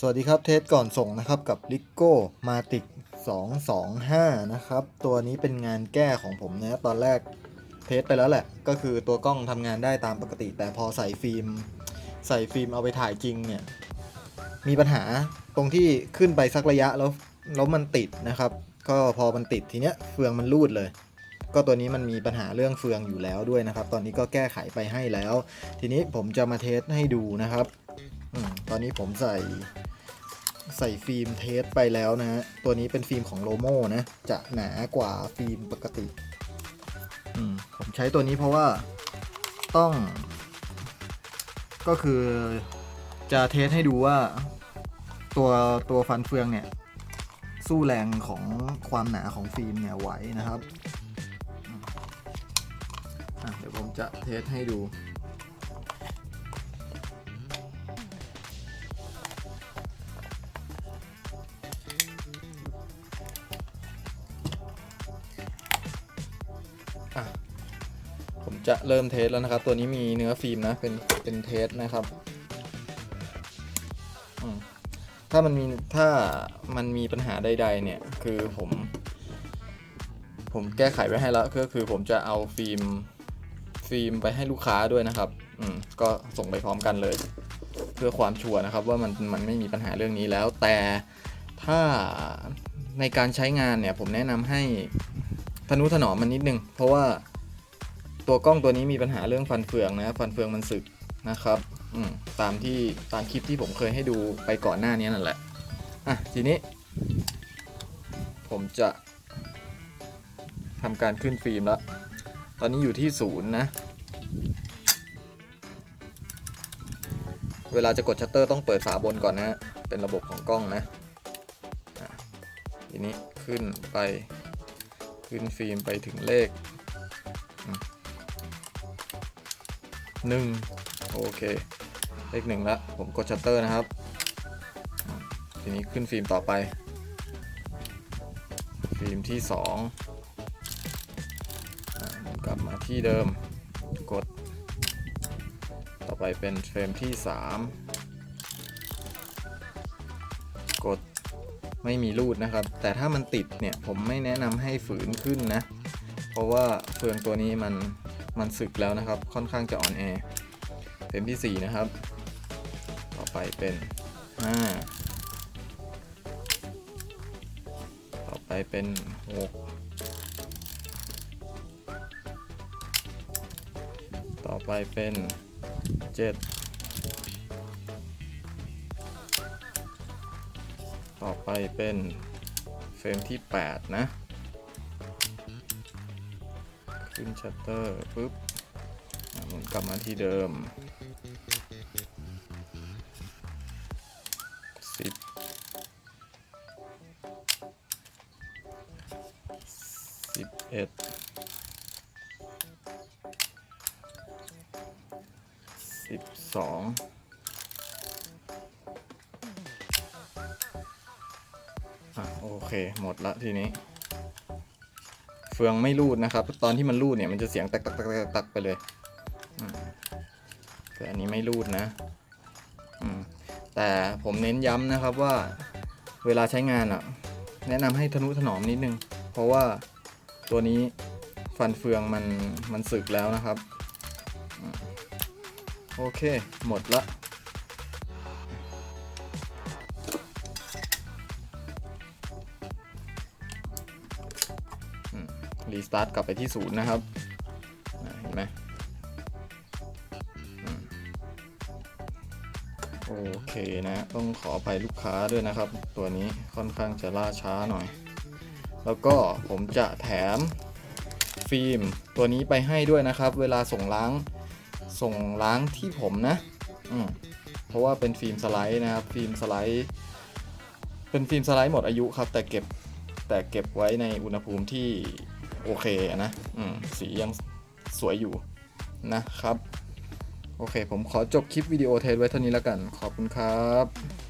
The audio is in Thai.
สวัสดีครับเทสก่อนส่งนะครับกับ l i g o Matic 225 นะครับ ตัวนี้เป็นงานแก้ของผมนะตอนแรกเทสไปแล้วแหละ ก็คือตัวกล้องทำงานได้ตามปกติ แต่พอใส่ฟิล์ม ใส่ฟิล์มเอาไปถ่ายจริงเนี่ย มีปัญหาตรงที่ขึ้นไปสักระยะแล้วแล้วมันติดนะครับ ก็พอมันติดทีเนี้ยเฟืองมันรูดเลย ก็ตัวนี้มันมีปัญหาเรื่องเฟืองอยู่แล้วด้วยนะครับ ตอนนี้ก็แก้ไขไปให้แล้ว ทีนี้ผมจะมาเทสให้ดูนะครับอตอนนี้ผมใส่ ใส่ฟิล์มเทสไปแล้วนะฮะ ตัวนี้เป็นฟิล์มของโลโมนะ จะหนากว่าฟิล์มปกติ อืม ผมใช้ตัวนี้เพราะว่าต้อง ก็คือจะเทสให้ดูว่า ตัวตัวฟันเฟืองเนี่ย สู้แรงของความหนาของฟิล์มเนี่ยไหวนะครับ เดี๋ยวผมจะเทสให้ดู อะผมจะเริ่มเทสแล้วนะครับ ตัวนี้มีเนื้อฟิล์มนะ เป็น เป็นเทสนะครับ ถ้ามันมี ถ้ามันมีปัญหาใด ๆ เนี่ย คือผม ผมแก้ไขไว้ให้แล้ว ก็คือผมจะเอาฟิล์ม ฟิล์มไปให้ลูกค้าด้วยนะครับ อืม ก็ส่งไปพร้อมกันเลย เพื่อความชัวร์นะครับ ว่ามัน มันไม่มีปัญหาเรื่องนี้แล้ว แต่ถ้าในการใช้งานเนี่ย ผมแนะนำให้ ทนุถนอมมันนิดนึง เพราะว่าตัวกล้องตัวนี้มีปัญหาเรื่องฟันเฟืองนะฟันเฟืองมันสึกนะครับตามที่ตามคลิปที่ผมเคยให้ดูไปก่อนหน้านี้นั่นแหละอะทีนี้ ผมจะทำการขึ้นฟิล์มแล้ว ตอนนี้อยู่ที่ศูนย์นะ เวลาจะกดชัตเตอร์ต้องเปิดฝาบนก่อนนะ เป็นระบบของกล้องนะะทีนี้ขึ้นไป ขึ้นฟิล์มไปถึงเลขหนึ่งโอเค เลขหนึ่งแล้วผมกดชัตเตอร์นะครับ ทีนี้ขึ้นฟิล์มต่อไป ฟิล์มที่สองกลับมาที่เดิมกด ต่อไปเป็นเฟรมที่สามกด ไม่มีรูดนะครับ แต่ถ้ามันติดเนี่ยผมไม่แนะนำให้ฝืนขึ้นนะ เพราะว่าเฟืองตัวนี้มันมันสึกแล้วนะครับ ค่อนข้างจะอ่อนแอเฟรมที่ 4 นะครับ ต่อไปเป็น 5 ต่อไปเป็น 6 ต่อไปเป็น 7 ต่อไปเป็นเฟรมที่ 8 นะ ขึ้นชัตเตอร์ปุ๊บหมุนกลับมาที่เดิม 10 11 12 โอเค หมดละทีนี้ เฟืองไม่รูดนะครับ ตอนที่มันรูดเนี่ยมันจะเสียงตักตักตักตักตักไปเลยแต่อันนี้ไม่รูดนะแต่ผมเน้นย้ำนะครับว่าเวลาใช้งานอะ แนะนำให้ทนุถนอมนิดนึง เพราะว่าตัวนี้ฟันเฟืองมันมันสึกแล้วนะครับ โอเค หมดละ รีสตาร์ทกลับไปที่ศูนย์นะครับเห็นไหมอืมโอเคนะ ต้องขออภัยลูกค้าด้วยนะครับ ตัวนี้ค่อนข้างจะล่าช้าหน่อย แล้วก็ผมจะแถมฟิล์มตัวนี้ไปให้ด้วยนะครับ เวลาส่งล้างส่งล้างที่ผมนะอืมเพราะว่าเป็นฟิล์มสไลด์นะครับ ฟิล์มสไลด์ เป็นฟิล์มสไลด์หมดอายุครับ แต่เก็บแต่เก็บไว้ในอุณหภูมิที่ โอเคนะสียังสวยอยู่นะครับ โอเค ผมขอจบคลิปวิดีโอเทสไว้เท่านี้แล้วกัน ขอบคุณครับ